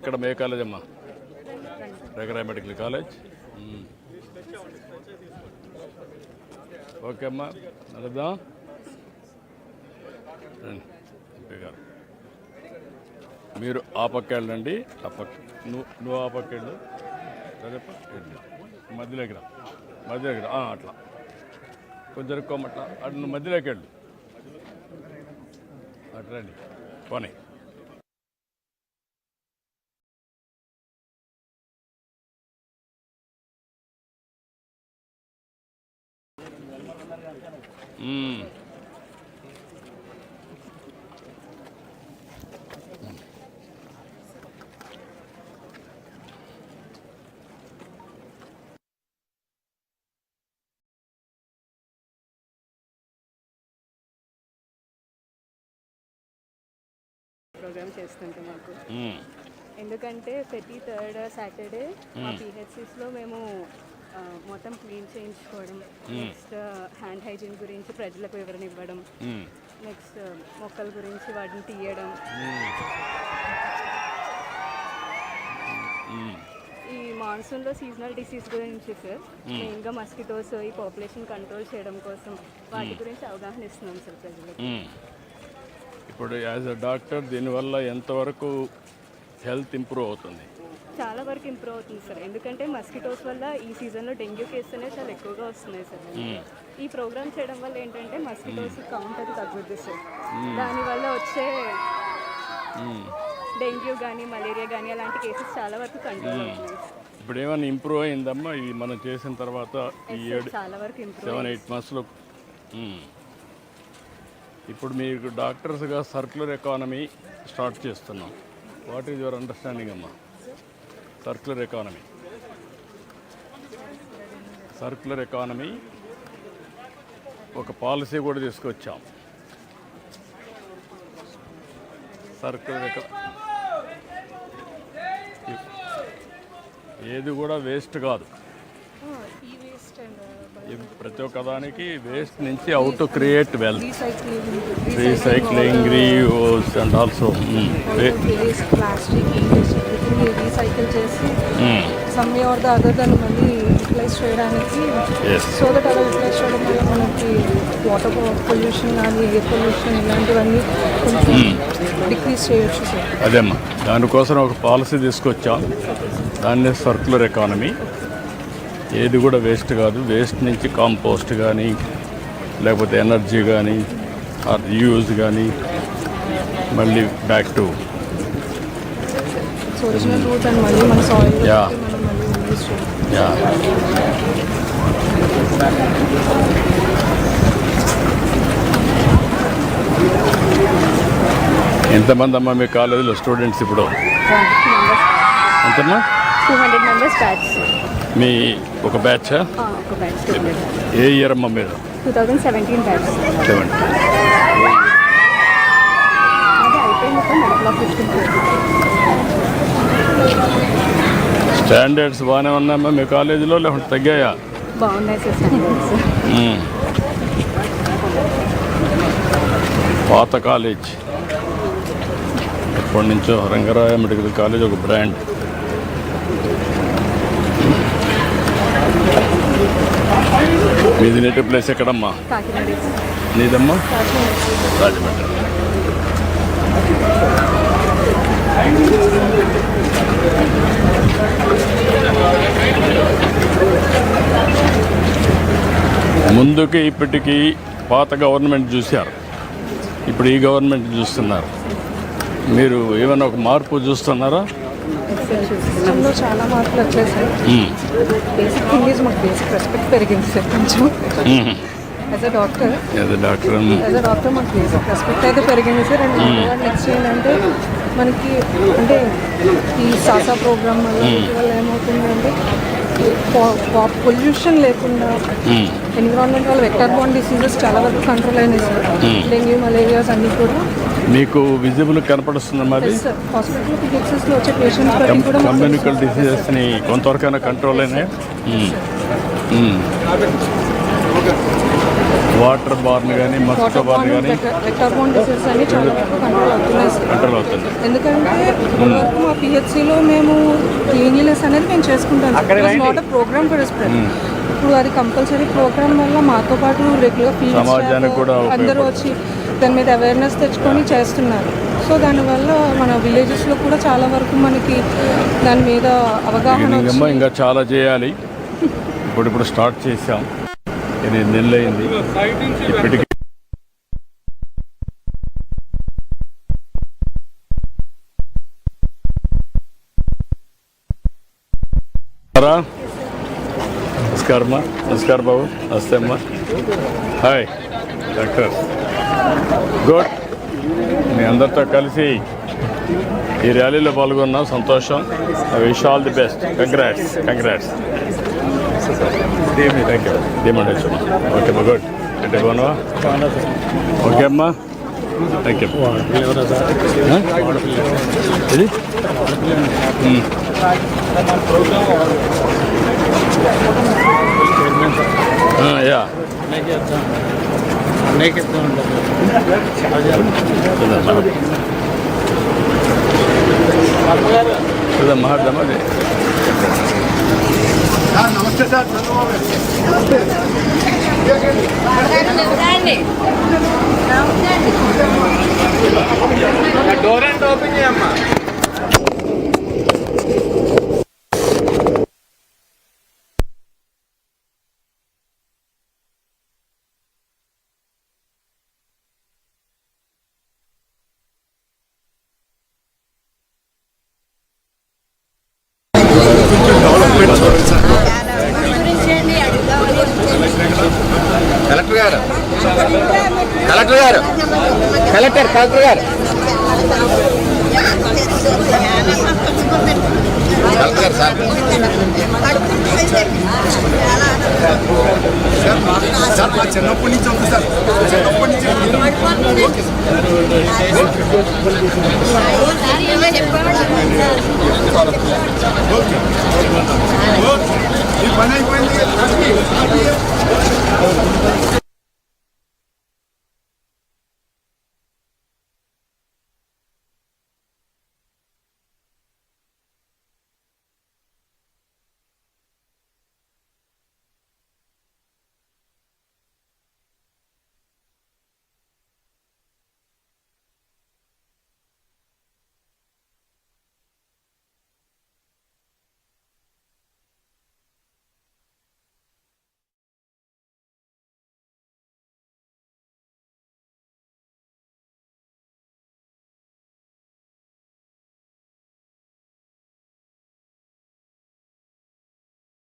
ఇక్కడ మే కాలేజ్ అమ్మా? రేగరాయ medical college. Okay అమ్మా నడుద్దాం ఎంపీ గారు. మీరు ఆ పక్క వెళ్ళండి ఆ పక్క నువ్వు నువ్వు ఆ పక్క వెళ్ళు. అదేపా మధ్యలోకి రా. మధ్యలోకి రా. అట్లా. కొంచెం జరుక్కోమట్లా అటు నువ్వు మధ్యలోకి వెళ్ళు. అటు రండి. పోనీ. ప్రోగ్రామ్ చేస్తుంటాం మాకు. ఎందుకంటే ప్రతి థర్డ్ సాటర్డే మా పిహెచ్సిస్లో మేము మొత్తం క్లీన్ చేయించుకోవడం నెక్స్ట్ హ్యాండ్ హైజీన్ గురించి ప్రజలకు వివరణ ఇవ్వడం. నెక్స్ట్ మొక్కల గురించి వాటిని తీయడం. ఈ మాన్సూన్లో సీజనల్ డిసీజ్ గురించి సార్ మెయిన్గా మస్కిటోస్ ఈ పాపులేషన్ కంట్రోల్ చేయడం కోసం వాటి గురించి అవగాహన ఇస్తున్నాం సార్ ప్రజలకు. ఇప్పుడు యాజ్ అ డాక్టర్ దీనివల్ల ఎంతవరకు హెల్త్ ఇంప్రూవ్ అవుతుంది చాలా వరకు ఇంప్రూవ్ అవుతుంది సార్. ఎందుకంటే మస్కిటోస్ వల్ల ఈ సీజన్లో డెంగ్యూ కేసులు అనేవి చాలా ఎక్కువగా వస్తున్నాయి సార్. ఈ ప్రోగ్రామ్ చేయడం వల్ల ఏంటంటే మస్కిటోస్ కౌంట్ అది తగ్గుద్ది సార్. దానివల్ల వచ్చే. డెంగ్యూ కానీ మలేరియా కానీ అలాంటి కేసెస్ చాలా వరకు కంట్రోల్ అవుతున్నాయి ఇప్పుడు ఏమైనా ఇంప్రూవ్ అయిందమ్మా? ఇది మనం చేసిన తర్వాత ఈ ఏడు చాలా వరకు ఇంప్రూవ్ సెవెన్ ఎయిట్ మంత్స్లో. ఇప్పుడు మీకు డాక్టర్స్గా సర్క్యులర్ ఎకానమీ స్టార్ట్ చేస్తున్నాం. వాట్ ఈజ్ యువర్ అండర్స్టాండింగ్ అమ్మా? సర్క్యులర్ ఎకానమీ సర్క్యులర్ ఎకానమీ ఒక పాలసీ కూడా తీసుకొచ్చాం సర్క్యులర్ ఎకా ఏది కూడా వేస్ట్ కాదు ప్రతి ఒక్క దానికి వేస్ట్ నుంచి out to create wealth recycling reuse and also waste plastic recycle చేసి some way or the other దాన్ని మళ్ళీ యూటిలైజ్ చేయడానికి ఎస్ సో దట్ అలా యూటిలైజ్ చేయడం వల్ల మనకి వాటర్ పొల్యూషన్ కానీ ఎయిర్ పొల్యూషన్ ఇలాంటివన్నీ కొంచెం డిక్రీజ్ చేయొచ్చు సార్. అదేమ్మా. దానికోసం ఒక పాలసీ తీసుకొచ్చాం. దాన్ని సర్క్యులర్ ఎకానమీ ఏది కూడా వేస్ట్ కాదు. వేస్ట్ నుంచి కాంపోస్ట్ కానీ లేకపోతే ఎనర్జీ కానీ ఆర్ యూజ్ కానీ మళ్ళీ బ్యాక్ టు చేయాలి. యా. ఎంతమంది అమ్మా మీ కాలేజీలో స్టూడెంట్స్ ఇప్పుడు? ఎంతమ్మా? టూ హండ్రెడ్ మెంబర్స్ బ్యాచ్ మీ ఒక బ్యాచ్ ఒక ఏ ఇయర్ అమ్మా మీరు? Two thousand seventeen batch standards బాగానే ఉన్నాయమ్మా మీ కాలేజీలో లేకుంటే తగ్గాయా? బాగున్నాయి సార్. పాత కాలేజ్. ఎప్పటి నుంచో రంగరాయ మెడికల్ కాలేజ్ ఒక బ్రాండ్ మీది నేటివ్ ప్లేస్ ఎక్కడమ్మా? నీదమ్మా? రాజమండ్రి ముందుకి ఇప్పటికీ పాత గవర్నమెంట్ చూశారు. ఇప్పుడు ఈ గవర్నమెంట్ చూస్తున్నారు. మీరు ఏమైనా ఒక మార్పు చూస్తున్నారా? సిస్టంలో చాలా మార్పులు వచ్చేసాయి మ్మ్. బేసిక్ థింగ్ ఈజ్ మాకు బేసిక్ రెస్పెక్ట్ పెరిగింది సార్ కొంచెం. యాజ్ అ డాక్టర్ ఏదో డాక్టర్ యాజ్ అ డాక్టర్ మాకు బేసిక్ రెస్పెక్ట్ అయితే పెరిగింది సార్. అండ్ నెక్స్ట్ ఏంటంటే మనకి అంటే ఈ సాసా ప్రోగ్రామ్ వల్ల వల్ల ఏమవుతుందంటే పొల్యూషన్ లేకుండా ఎన్విరాన్మెంట్ వల్ల వెక్టర్ బాండ్ డిసీజెస్ చాలా వరకు కంట్రోల్ అయినాయి సార్. డెంగ్యూ మలేరియాస్ అన్నీ కూడా మీకు విజిబుల్ కనపడుతుంది మరి సార్ హాస్పిటల్ పిహెచ్ఎస్లో వచ్చే పేషెంట్స్ బట్టి కూడా మాకు కమ్యూనికల్ డిసీజెస్ని కొంతవరకైనా కంట్రోల్ అయినాయి. వాటర్ బార్న్ కానీ మస్కిటో బార్న్ కానీ కంట్రోల్ అవుతున్నాయి సార్ కంట్రోల్ అవుతుంది. ఎందుకంటే ఇప్పటివరకు మా పిహెచ్సిలో మేము అనేది మేము చేసుకుంటాం not a program for spread ఇప్పుడు అది కంపల్సరీ ప్రోగ్రామ్ వల్ల మాతో పాటు రెగ్యులర్ సమాజానికి కూడా అందరూ వచ్చి దాని మీద అవేర్నెస్ తెచ్చుకొని చేస్తున్నారు. సో దానివల్ల మన విలేజెస్లో కూడా చాలా వరకు మనకి దాని మీద అవగాహన ఇంకా చాలా చేయాలి. ఇప్పుడు ఇప్పుడు స్టార్ట్ చేసాం ఎనిమిది నెలలు అయింది ఇప్పటికి రా. నమస్కారం అమ్మా నమస్కారం బాబు. నమస్తే అమ్మా. Hi doctor good. మీ అందరితో కలిసి ఈ ర్యాలీలో పాల్గొన్నాం. సంతోషం. I wish all the best. Congrats congrats thank you demand okay అమ్మా గుడ్. అంటే బాగున్నావా? ఓకే అమ్మా. థ్యాంక్ యూ ఇది మ్మ్. ఆ, యా చూద్దాం మాట్లాడదామా అది నమస్తే సార్ చంద్రబాబు డోర్ అంటే ఓపెన్ చేయమ్మా? కలెక్టర్ గారు. కలెక్టర్ కలెక్టర్ గారు. Collector sir. సార్ మా చిన్నప్పటి నుంచి ఉంది సార్. చిన్నప్పటి నుంచి ఈ పని అయిపోయింది.